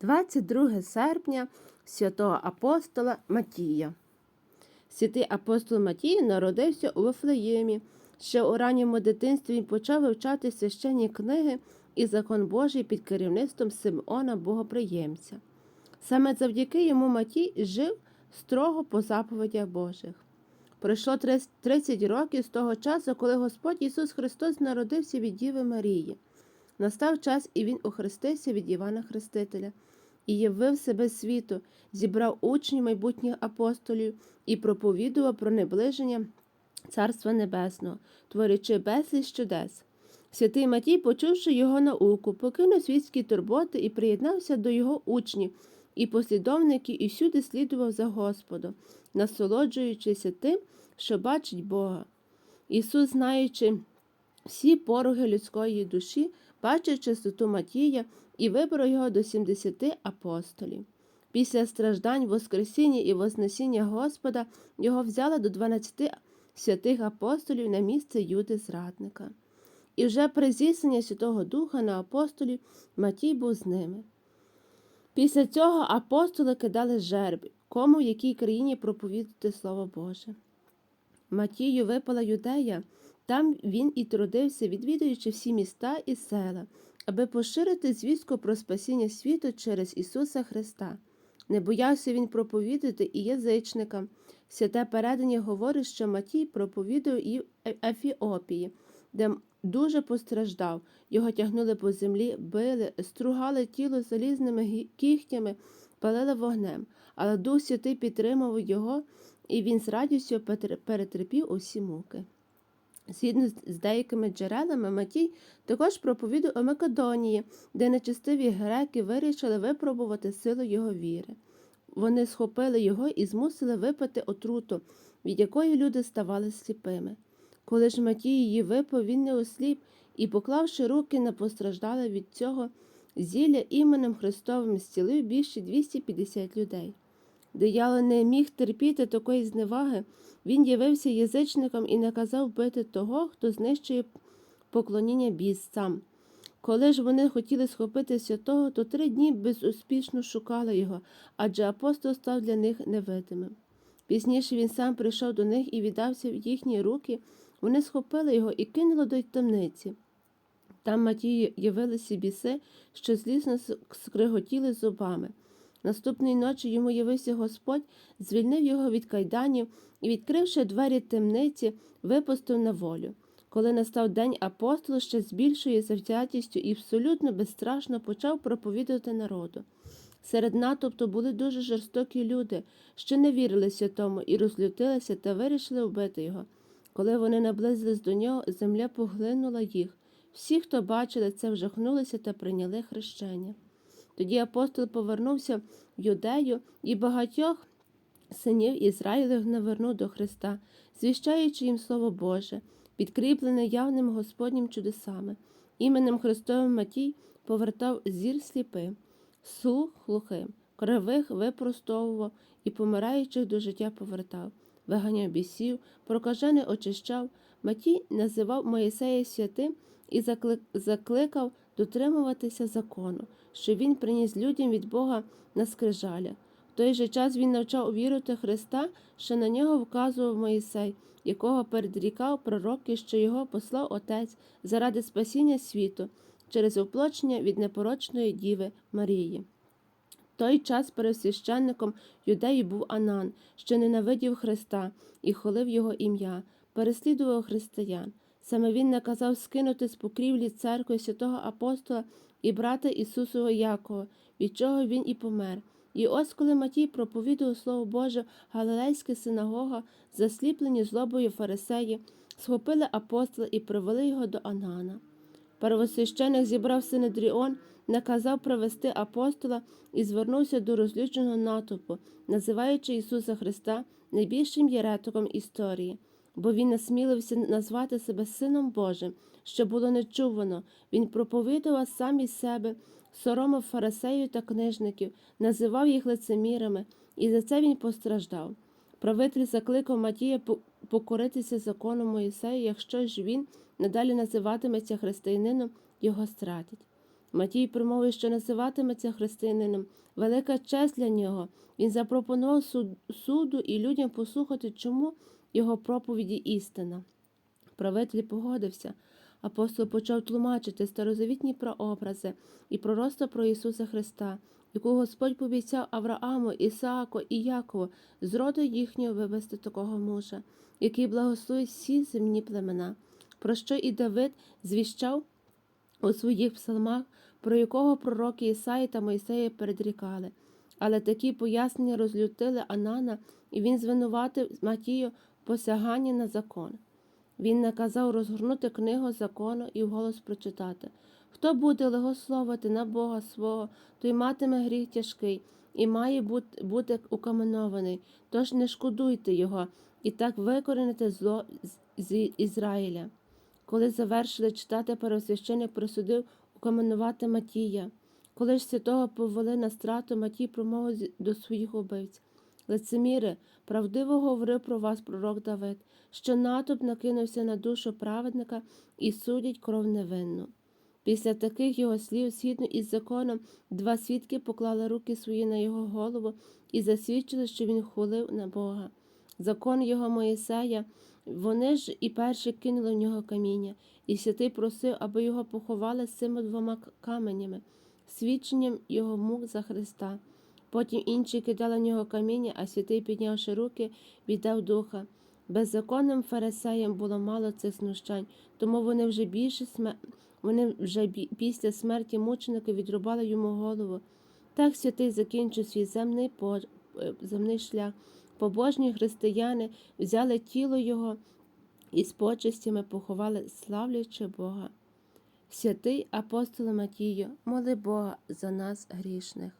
22 серпня святого апостола Матія. Святий апостол Матій народився у Вифлеємі. Ще у ранньому дитинстві він почав вивчати священні книги і закон Божий під керівництвом Симеона Богоприємця. Саме завдяки йому Матій жив строго по заповідях Божих. Пройшло 30 років з того часу, коли Господь Ісус Христос народився від Діви Марії. Настав час, і Він охрестився від Івана Хрестителя і явив себе світу, зібрав учнів майбутніх апостолів і проповідував про наближення Царства Небесного, творячи безліч чудес. Святий Матій, почувши його науку, покинув світські турботи і приєднався до його учнів і послідовників і всюди слідував за Господом, насолоджуючися тим, що бачить Бога. Ісус, знаючи всі пороги людської душі, бачив чистоту Матія і вибрав його до 70 апостолів. Після страждань, Воскресіння і Вознесіння Господа його взяли до 12 святих апостолів на місце Юди Зрадника. І вже при здійсненні Святого Духа на апостолів Матій був з ними. Після цього апостоли кидали жерб, кому в якій країні проповідати Слово Боже. Матію випала юдея, там він і трудився, відвідуючи всі міста і села, аби поширити звістку про спасіння світу через Ісуса Христа. Не боявся він проповідати і язичникам. Святе передання говорить, що Матій проповідує і в Ефіопії, де дуже постраждав. Його тягнули по землі, били, стругали тіло залізними кігтями, палили вогнем, але Дух Святий підтримував його, і він з радістю перетерпів усі муки. Згідно з деякими джерелами, Матій також проповідав у Македонії, де нечистиві греки вирішили випробувати силу його віри. Вони схопили його і змусили випити отруту, від якої люди ставали сліпими. Коли ж Матій її випив, він не осліп і, поклавши руки на постраждале від цього, зілля іменем Христовим зцілив більше 250 людей. Диявол не міг терпіти такої зневаги, він явився язичником і наказав бити того, хто знищує поклоніння бісцям. Коли ж вони хотіли схопити святого, то три дні безуспішно шукали його, адже апостол став для них невидимим. Пізніше він сам прийшов до них і віддався в їхні руки, вони схопили його і кинули до темниці. Там Матію явилися біси, що злісно скриготіли зубами. Наступної ночі йому явився Господь, звільнив його від кайданів і, відкривши двері темниці, випустив на волю. Коли настав день апостол ще з більшою завзятістю і абсолютно безстрашно почав проповідувати народу. Серед натовпу були дуже жорстокі люди, що не вірили святому і розлютилися та вирішили вбити його. Коли вони наблизились до нього, земля поглинула їх. Всі, хто бачили це, вжахнулися та прийняли хрещення. Тоді апостол повернувся в юдею і багатьох синів Ізраїлів навернув до Христа, звіщаючи їм Слово Боже, підкріплене явним Господнім чудесами. Іменем Христовим Матій повертав зір сліпим, слух глухим, кривих випростовував і помираючих до життя повертав, виганяв бісів, прокажений очищав. Матій називав Моїсея святим і закликав дотримуватися закону, що він приніс людям від Бога на скрижаля. В той же час він навчав увірити Христа, що на нього вказував Моїсей, якого передрікав пророки, що його послав Отець заради спасіння світу через оплочення від непорочної діви Марії. В той час пересвященником юдеї був Анан, що ненавидів Христа і холив його ім'я, переслідував християн. Саме він наказав скинути з покрівлі церкви святого апостола і брата Ісусового Якова, від чого він і помер. І ось коли Матій проповідував Слово Боже, Галилейська синагога, засліплені злобою фарисеї, схопили апостола і привели його до Анана. Первосвященик зібрав Синедріон, наказав провести апостола і звернувся до розлюченого натовпу, називаючи Ісуса Христа найбільшим єретиком історії бо він насмілився назвати себе Сином Божим, що було нечувано. Він проповідував сам із себе, соромив фарисеїв та книжників, називав їх лицемірами, і за це він постраждав. Правитель закликав Матія покоритися закону Моїсея, якщо ж він надалі називатиметься християнином, його стратять. Матій промовив, що називатиметься християнином. Велика честь для нього. Він запропонував суд- суду і людям послухати, чому його проповіді істина. Правитель погодився. Апостол почав тлумачити старозавітні прообрази і пророцтва про Ісуса Христа, яку Господь пообіцяв Аврааму, Ісааку і Якову з роду їхнього вивести такого мужа, який благословить всі земні племена, про що і Давид звіщав у своїх псалмах, про якого пророки Ісаї та Мойсея передрікали. Але такі пояснення розлютили Анана, і він звинуватив Матію в посяганні на закон. Він наказав розгорнути книгу закону і вголос прочитати. Хто буде легословити на Бога свого, той матиме гріх тяжкий і має бути, укаменований. Тож не шкодуйте його і так викорените зло з- Ізраїля. Коли завершили читати, первосвященик присудив укаменувати Матія. Коли ж святого повели на страту, Матій промовив до своїх убивць. Лицеміри, правдиво говорив про вас пророк Давид, що натовп накинувся на душу праведника і судять кров невинну. Після таких його слів, згідно із законом, два свідки поклали руки свої на його голову і засвідчили, що він хулив на Бога. Закон його Моїсея, вони ж і перші кинули в нього каміння, і святий просив, аби його поховали з цими двома каменями, свідченням його мук за Христа. Потім інші кидали в нього каміння, а святий, піднявши руки, віддав духа. Беззаконним фарисеям було мало цих знущань, тому вони вже більше вони вже після смерті мученика відрубали йому голову. Так святий закінчив свій земний, по... е, земний шлях. Побожні християни взяли тіло його і з почестями поховали, славлячи Бога. Святий апостол Матію, моли Бога за нас грішних.